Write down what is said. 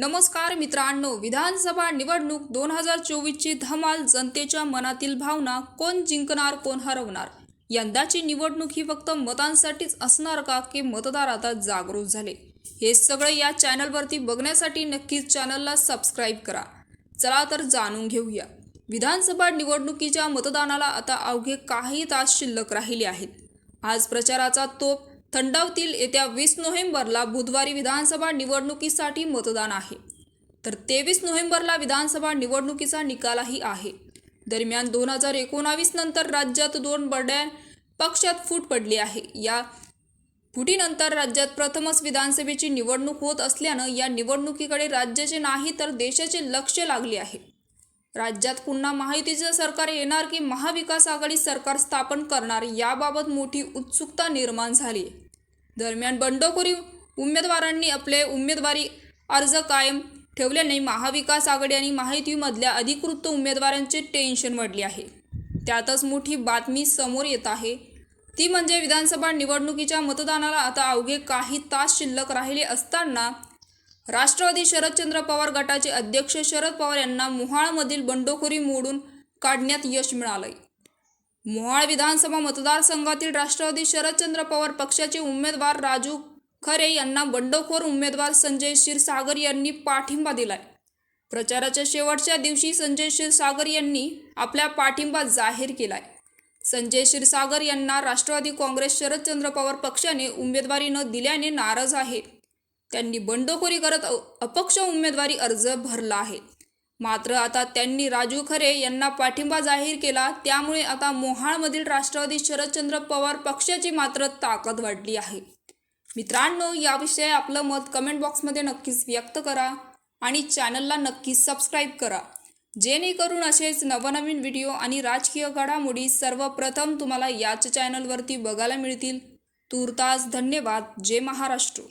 नमस्कार मित्रांनो विधानसभा निवडणूक दोन हजार चोवीसची धमाल जनतेच्या मनातील भावना कोण जिंकणार कोण हरवणार? यंदाची निवडणूक ही फक्त मतांसाठीच असणार का की मतदार आता जागृत झाले? हे सगळे या चॅनलवरती बघण्यासाठी नक्कीच चॅनलला सबस्क्राईब करा. चला तर जाणून घेऊया. विधानसभा निवडणुकीच्या मतदानाला आता अवघे काही तास शिल्लक राहिले आहेत. आज प्रचाराचा तोप थंडावतील येत्या वीस नोव्हेंबरला बुधवारी विधानसभा निवडणुकीसाठी मतदान आहे. तर तेवीस नोव्हेंबरला विधानसभा निवडणुकीचा निकालही आहे. दरम्यान दोन हजार एकोणावीस नंतर राज्यात दोन बड्या पक्षात फूट पडली आहे. या फुटीनंतर राज्यात प्रथमच विधानसभेची निवडणूक होत असल्यानं या निवडणुकीकडे राज्याचे नाही तर देशाचे लक्ष लागले आहे. राज्यात पुन्हा महायुतीचं सरकार येणार की महाविकास आघाडी सरकार स्थापन करणार याबाबत मोठी उत्सुकता निर्माण झाली. दरम्यान बंडखोरी उमेदवारांनी आपले उमेदवारी अर्ज कायम ठेवल्याने महाविकास आघाडी आणि महायुतीमधल्या अधिकृत उमेदवारांचे टेन्शन वाढले आहे. त्यातच मोठी बातमी समोर येत आहे. ती म्हणजे विधानसभा निवडणुकीच्या मतदानाला आता अवघे काही तास शिल्लक राहिले असताना राष्ट्रवादी शरदचंद्र पवार गटाचे अध्यक्ष शरद पवार यांना मोहाळमधील बंडखोरी मोडून काढण्यात यश मिळालंय. मोहाळ विधानसभा मतदारसंघातील राष्ट्रवादी शरदचंद्र पवार पक्षाचे उमेदवार राजू खरे यांना बंडखोर उमेदवार संजय क्षीरसागर यांनी पाठिंबा दिलाय. प्रचाराच्या शेवटच्या दिवशी संजय क्षीरसागर यांनी आपला पाठिंबा जाहीर केलाय. संजय क्षीरसागर यांना राष्ट्रवादी काँग्रेस शरदचंद्र पवार पक्षाने उमेदवारी न दिल्याने नाराज आहे. त्यांनी बंडखोरी करत अ- अपक्ष उमेदवारी अर्ज भरला आहे. मात्र आता त्यांनी राजू खरे यांना पाठिंबा जाहीर केला त्यामुळे आता मोहाळमधील राष्ट्रवादी शरदचंद्र पवार पक्षाची मात्र ताकद वाढली आहे. मित्रांनो याविषयी आपलं मत कमेंट बॉक्समध्ये नक्कीच व्यक्त करा आणि चॅनलला नक्कीच सबस्क्राईब करा. जेणेकरून असेच नवनवीन व्हिडिओ आणि राजकीय घडामोडी सर्वप्रथम तुम्हाला याच चॅनलवरती बघायला मिळतील. तूर्तास धन्यवाद. जय महाराष्ट्र.